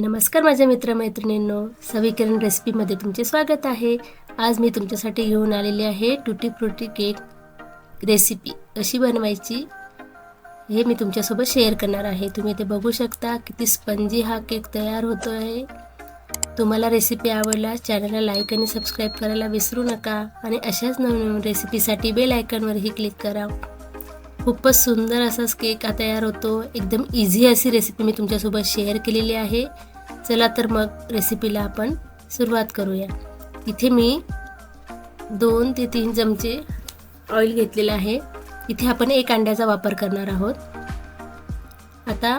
नमस्कार माझ्या मित्रमैत्रिणींनो सविकरण रेसिपीमध्ये तुमचे स्वागत आहे. आज मी तुमच्यासाठी घेऊन आलेली आहे टुटी फ्रुटी केक रेसिपी. कशी बनवायची हे मी तुमच्यासोबत शेअर करणार आहे. तुम्ही ते बघू शकता किती स्पंजी हा केक तयार होतो आहे तुम्हाला रेसिपी आवडला चॅनलला लाईक आणि सबस्क्राईब करायला विसरू नका आणि अशाच नवीन रेसिपीसाठी बेल आयकॉनवरही क्लिक करा. खूपच सुंदर असाच केक हा तयार होतो. एकदम इझी अशी रेसिपी मी तुमच्यासोबत शेअर केलेली आहे. चला तर मग रेसिपीला आपण सुरुवात करूया. इथे मी दोन ते तीन चमचे ऑइल घेतलेलं आहे. इथे आपण एक अंड्याचा वापर करणार आहोत. आता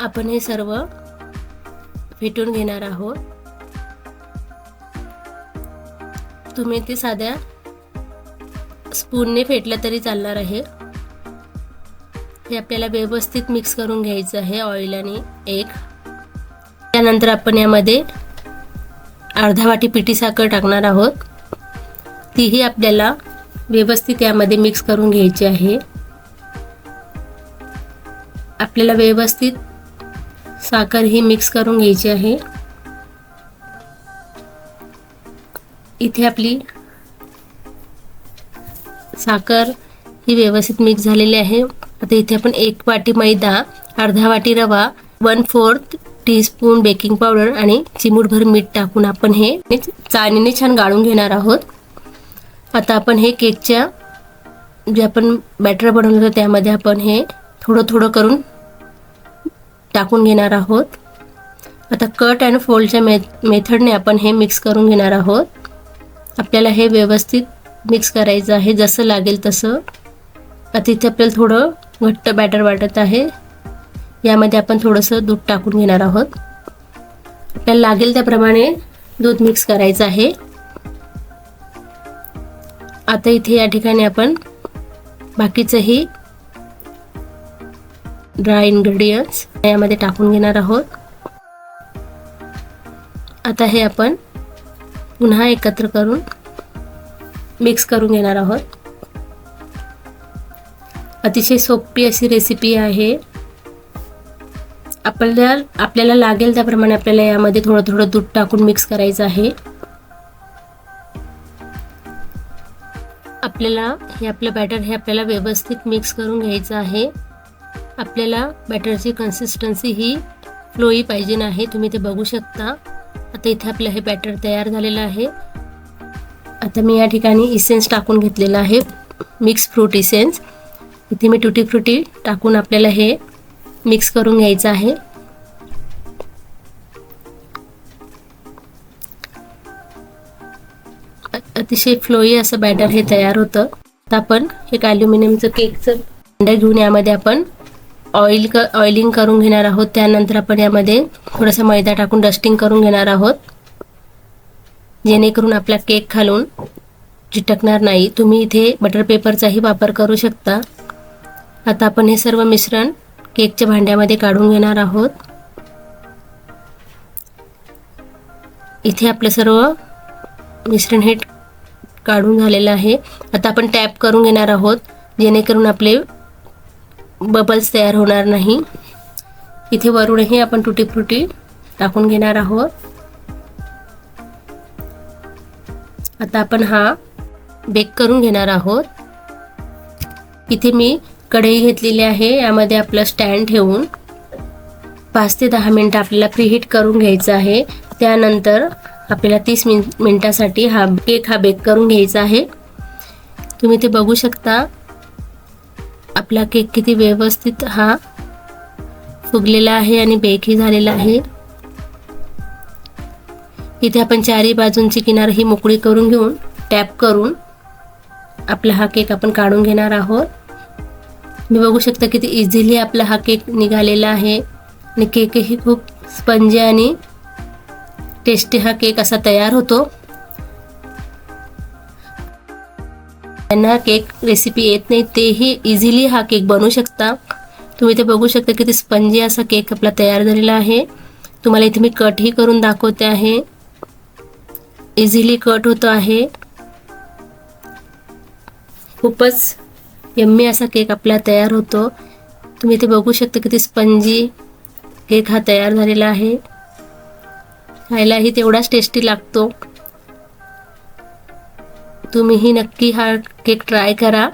आपण हे सर्व फेटून घेणार आहोत. तुम्ही ते साध्या स्पूनने फेटलं तरी चालणार आहे. हे आपल्याला व्यवस्थित मिक्स करून घ्यायचं आहे ऑइल आणि एक. त्यानंतर आपण यामध्ये अर्धा वाटी पिठी साखर टाकणार आहोत. तीही आपल्याला व्यवस्थित यामध्ये मिक्स करून घ्यायची आहे. आपल्याला व्यवस्थित साखर ही मिक्स करून घ्यायची आहे. इथे आपली साखर ही व्यवस्थित मिक्स झालेली आहे. आता इथे आपण एक वाटी मैदा अर्धा वाटी रवा one fourth teaspoon baking powder आणि चिमूटभर मीठ टाकून आपण हे चाळणीने छान गाळून घेणार आहोत. आता आपण हे केकच्या जे आपण बॅटर बनवलं होतं त्यामध्ये आपण हे थोडं थोडं करून टाकून घेणार आहोत. आता कट अँड फोल्डच्या मे मेथडने आपण हे मिक्स करून घेणार आहोत. आपल्याला हे व्यवस्थित मिक्स करायचं आहे जसं लागेल तसं. आता इथे आपल्याला थोडं घट्ट बॅटर वाटत आहे. यामध्ये आपण थोडंसं दूध टाकून घेणार आहोत. आपल्याला लागेल त्याप्रमाणे दूध मिक्स करायचं आहे. आता इथे या ठिकाणी आपण बाकीचंही ड्राय इन्ग्रेडियंट्स यामध्ये टाकून घेणार आहोत. आता हे आपण पुन्हा एकत्र करून मिक्स करून घेणार आहोत. अतिशय सोपी अशी रेसिपी आहे. आपल्याला आपल्याला लागेल त्याप्रमाणे आपल्याला यामध्ये थोडं थोडं दूध टाकून मिक्स करायचं आहे. आपल्याला हे आपलं बॅटर हे आपल्याला व्यवस्थित मिक्स करून घ्यायचं आहे. आपल्याला बॅटरची कन्सिस्टन्सी ही फ्लोई पाहिजे नाही तुम्ही ते बघू शकता. आता इथे आपलं हे बॅटर तयार झालेलं आहे. आता मी या ठिकाणी इसेन्स टाकून घेतलेला आहे मिक्स फ्रूट इसेन्स इथे मी टुटी फ्रुटी टाकून आपल्याला हे मिक्स करून घ्यायचं आहे. अतिशय फ्लोई असं बॅटर हे तयार होतं. आता आपण एक ॲल्युमिनियमचं केकचं अंडा घेऊन यामध्ये आपण ऑइल क ऑइलिंग करून घेणार आहोत. त्यानंतर आपण यामध्ये थोडासा मैदा टाकून डस्टिंग करून घेणार आहोत. जेणेकरून आपला केक खालून चिटकणार नाही. तुम्ही इथे बटर पेपरचाही वापर करू शकता. आता आपण हे सर्व मिश्रण केकच्या भांड्यामध्ये काढून घेणार आहोत. इथे आपलं सर्व मिश्रण हे काढून झालेलं आहे. आता आपण टॅप करून घेणार आहोत जेणेकरून आपले बबल्स तयार होणार नाही. इथे वरूनही आपण तुटी फ्रुटी टाकून घेणार आहोत. आता आपण हा बेक करून घेणार आहोत. इथे मी कढई घेतलेली आहे. यामध्ये आपलं स्टँड ठेवून पाच ते दहा मिनटं आपल्याला प्रीहीट करून घ्यायचं आहे. त्यानंतर आपल्याला तीस मिन मिनटासाठी हा केक हा बेक करून घ्यायचा आहे. तुम्ही ते बघू शकता. आपला केक किती व्यवस्थित हा फुगलेला आहे आणि बेकही झालेला आहे. इथे आपण चारही बाजूंची किनार ही मोकळी करून घेऊन टॅप करून आपला हा केक आपण काढून घेणार आहोत. मी बघू शकता किती इझिली आपला हा केक निघालेला आहे. आणि केकही खूप स्पंजी आणि टेस्टी हा केक असा तयार होतो. त्यांना केक रेसिपी येत नाही तेही इझिली हा केक बनवू शकता. तुम्ही ते बघू शकता किती स्पंजी असा केक आपला तयार झालेला आहे. तुम्हाला इथे मी कटही करून दाखवते आहे. इझिली कट होतो आहे. खूपच यम्मी असा केक आपला तयार होतो. तुम्ही इथे बघू शकता किती स्पंजी केक हा तयार झालेला आहे. खायलाही तेवढाच टेस्टी लागतो. तुम्हीही नक्की हा केक ट्राय करा.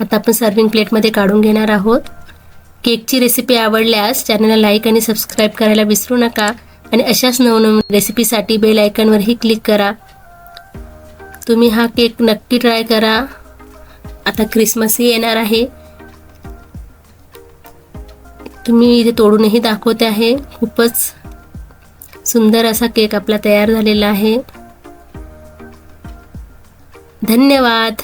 आता आपण सर्विंग प्लेटमध्ये काढून घेणार आहोत. केकची रेसिपी आवडल्यास चॅनलला लाईक आणि सबस्क्राईब करायला विसरू नका. आणि अशाच नवनवीन रेसिपीसाठी बेल आयकॉनवरही क्लिक करा. तुम्ही हा केक नक्की ट्राय करा. आता क्रिसमसही येणार आहे. तुम्ही इथे तोडूनही दाखवते आहे. खूपच सुंदर असा केक आपला तयार झालेला आहे. धन्यवाद.